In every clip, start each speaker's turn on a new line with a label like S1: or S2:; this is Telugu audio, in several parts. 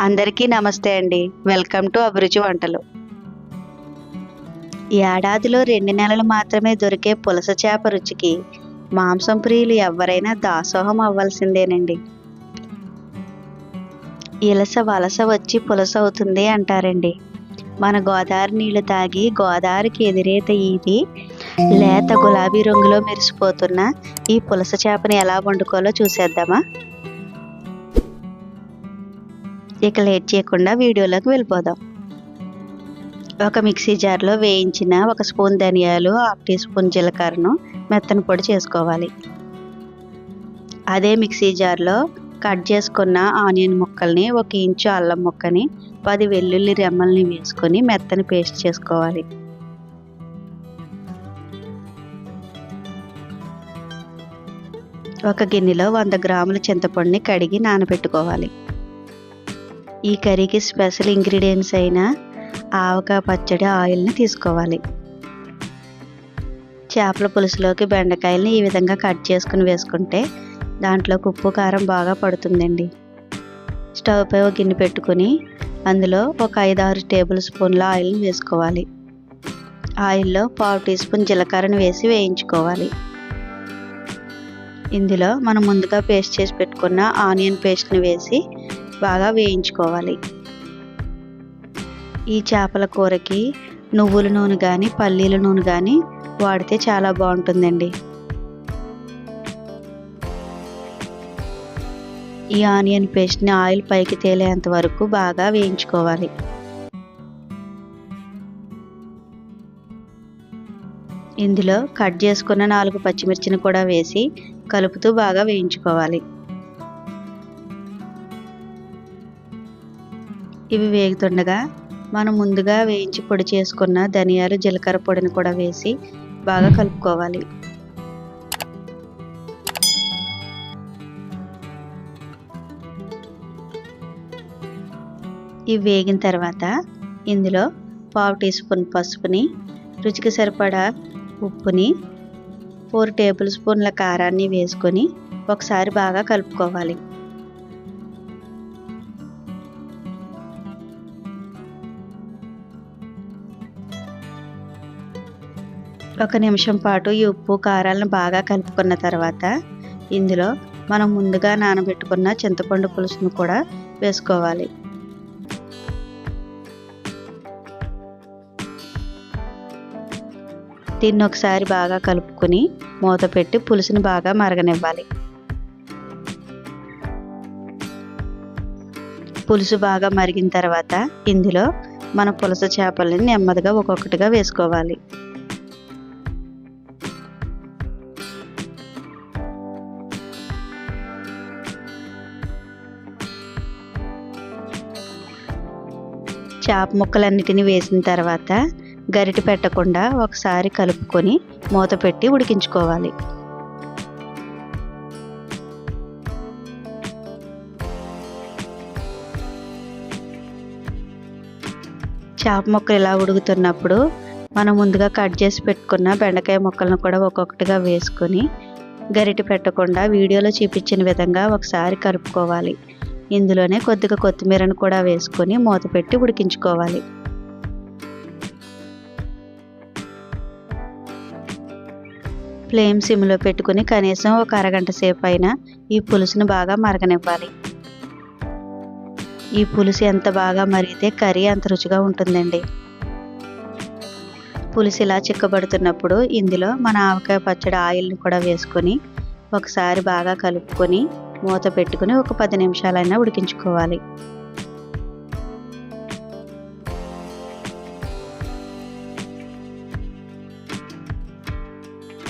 S1: అందరికీ నమస్తే అండి. వెల్కమ్ టు అభిరుచి వంటలు. ఏడాదిలో రెండు నెలలు మాత్రమే దొరికే పులస చేప రుచికి మాంసం ప్రియులు ఎవరైనా దాసోహం అవ్వాల్సిందేనండి. ఇలస వలస వచ్చి పులస అవుతుంది అంటారండి. మన గోదావరి నీళ్ళు తాగి గోదావరికి ఎదురేత ఇది లేత గులాబీ రంగులో మెరిసిపోతున్న ఈ పులస చేపని ఎలా వండుకోవాలో చూసేద్దామా? ఇక లేట్ చేయకుండా వీడియోలోకి వెళ్ళిపోదాం. ఒక మిక్సీ జార్లో వేయించిన ఒక స్పూన్ ధనియాలు హాఫ్ టీ స్పూన్ జీలకర్రను మెత్తని పొడి చేసుకోవాలి. అదే మిక్సీ జార్లో కట్ చేసుకున్న ఆనియన్ ముక్కల్ని ఒక ఇంచు అల్లం ముక్కని పది వెల్లుల్లి రెమ్మల్ని వేసుకొని మెత్తని పేస్ట్ చేసుకోవాలి. ఒక గిన్నెలో వంద గ్రాముల చింతపండుని కడిగి నానబెట్టుకోవాలి. ఈ కర్రీకి స్పెషల్ ఇంగ్రీడియంట్స్ అయిన ఆవకాయ పచ్చడి ఆయిల్ని తీసుకోవాలి. చేపల పులుసులోకి బెండకాయలని ఈ విధంగా కట్ చేసుకుని వేసుకుంటే దాంట్లో ఉప్పు కారం బాగా పడుతుందండి. స్టవ్ పై ఒక గిన్నె పెట్టుకుని అందులో ఒక ఐదు ఆరు టేబుల్ స్పూన్ల ఆయిల్ని వేసుకోవాలి. ఆయిల్లో పావు టీ స్పూన్ జీలకర్రను వేసి వేయించుకోవాలి. ఇందులో మనం ముందుగా పేస్ట్ చేసి పెట్టుకున్న ఆనియన్ పేస్ట్ని వేసి బాగా వేయించుకోవాలి. ఈ చేపల కూరకి నువ్వుల నూనె కానీ పల్లీల నూనె కానీ వాడితే చాలా బాగుంటుందండి. ఈ ఆనియన్ పేస్ట్ని ఆయిల్ పైకి తేలేంత వరకు బాగా వేయించుకోవాలి. ఇందులో కట్ చేసుకున్న నాలుగు పచ్చిమిర్చిని కూడా వేసి కలుపుతూ బాగా వేయించుకోవాలి. ఇవి వేగుతుండగా మనం ముందుగా వేయించి పొడి చేసుకున్న ధనియాలు జీలకర్ర పొడిని కూడా వేసి బాగా కలుపుకోవాలి. ఇవి వేగిన తర్వాత ఇందులో పావు టీ స్పూన్ పసుపుని రుచికి సరిపడా ఉప్పుని ఫోర్ టేబుల్ స్పూన్ల కారాన్ని వేసుకొని ఒకసారి బాగా కలుపుకోవాలి. ఒక నిమిషం పాటు ఈ ఉప్పు కారాలను బాగా కలుపుకున్న తర్వాత ఇందులో మనం ముందుగా నానబెట్టుకున్న చింతపండు పులుసును కూడా వేసుకోవాలి. దీన్ని ఒకసారి బాగా కలుపుకొని మూత పెట్టి పులుసుని బాగా మరగనివ్వాలి. పులుసు బాగా మరిగిన తర్వాత ఇందులో మన పులస చేపలని నెమ్మదిగా ఒక్కొక్కటిగా వేసుకోవాలి. చేప ముక్కలన్నిటిని వేసిన తర్వాత గరిటె పెట్టకుండా ఒకసారి కలుపుకొని మూత పెట్టి ఉడికించుకోవాలి. చేప ముక్కలు ఇలా ఉడుకుతున్నప్పుడు మనం ముందుగా కట్ చేసి పెట్టుకున్న బెండకాయ ముక్కలను కూడా ఒక్కొక్కటిగా వేసుకొని గరిటె పెట్టకుండా వీడియోలో చూపించిన విధంగా ఒకసారి కలుపుకోవాలి. ఇందులోనే కొద్దిగా కొత్తిమీరను కూడా వేసుకొని మూత పెట్టి ఉడికించుకోవాలి. ఫ్లేమ్ సిమ్లో పెట్టుకుని కనీసం ఒక అరగంట సేపు అయినా ఈ పులుసును బాగా మరగనివ్వాలి. ఈ పులుసు ఎంత బాగా మరిగితే కర్రీ అంత రుచిగా ఉంటుందండి. పులుసు ఇలా చిక్కబడుతున్నప్పుడు ఇందులో మన ఆవకాయ పచ్చడి ఆయిల్ని కూడా వేసుకొని ఒకసారి బాగా కలుపుకొని మూత పెట్టుకుని ఒక పది నిమిషాలైనా ఉడికించుకోవాలి.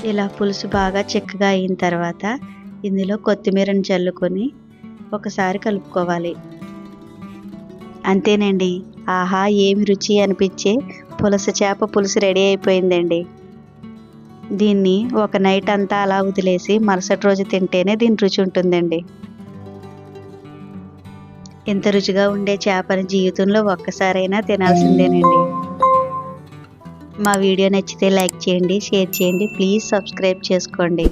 S1: ఇలా పులుసు బాగా చిక్కగా అయిన తర్వాత ఇందులో కొత్తిమీరని చల్లుకొని ఒకసారి కలుపుకోవాలి. అంతేనండి. ఆహా ఏమి రుచి అనిపించే పులస చేప పులుసు రెడీ అయిపోయిందండి. దీన్ని ఒక నైట్ అంతా అలా వదిలేసి మరుసటి రోజు తింటేనే దీని రుచి ఉంటుందండి. ఎంత రుచిగా ఉండే చేపని జీవితంలో ఒక్కసారైనా తినాల్సిందేనండి. మా వీడియో నచ్చితే లైక్ చేయండి షేర్ చేయండి ప్లీజ్ సబ్స్క్రైబ్ చేసుకోండి.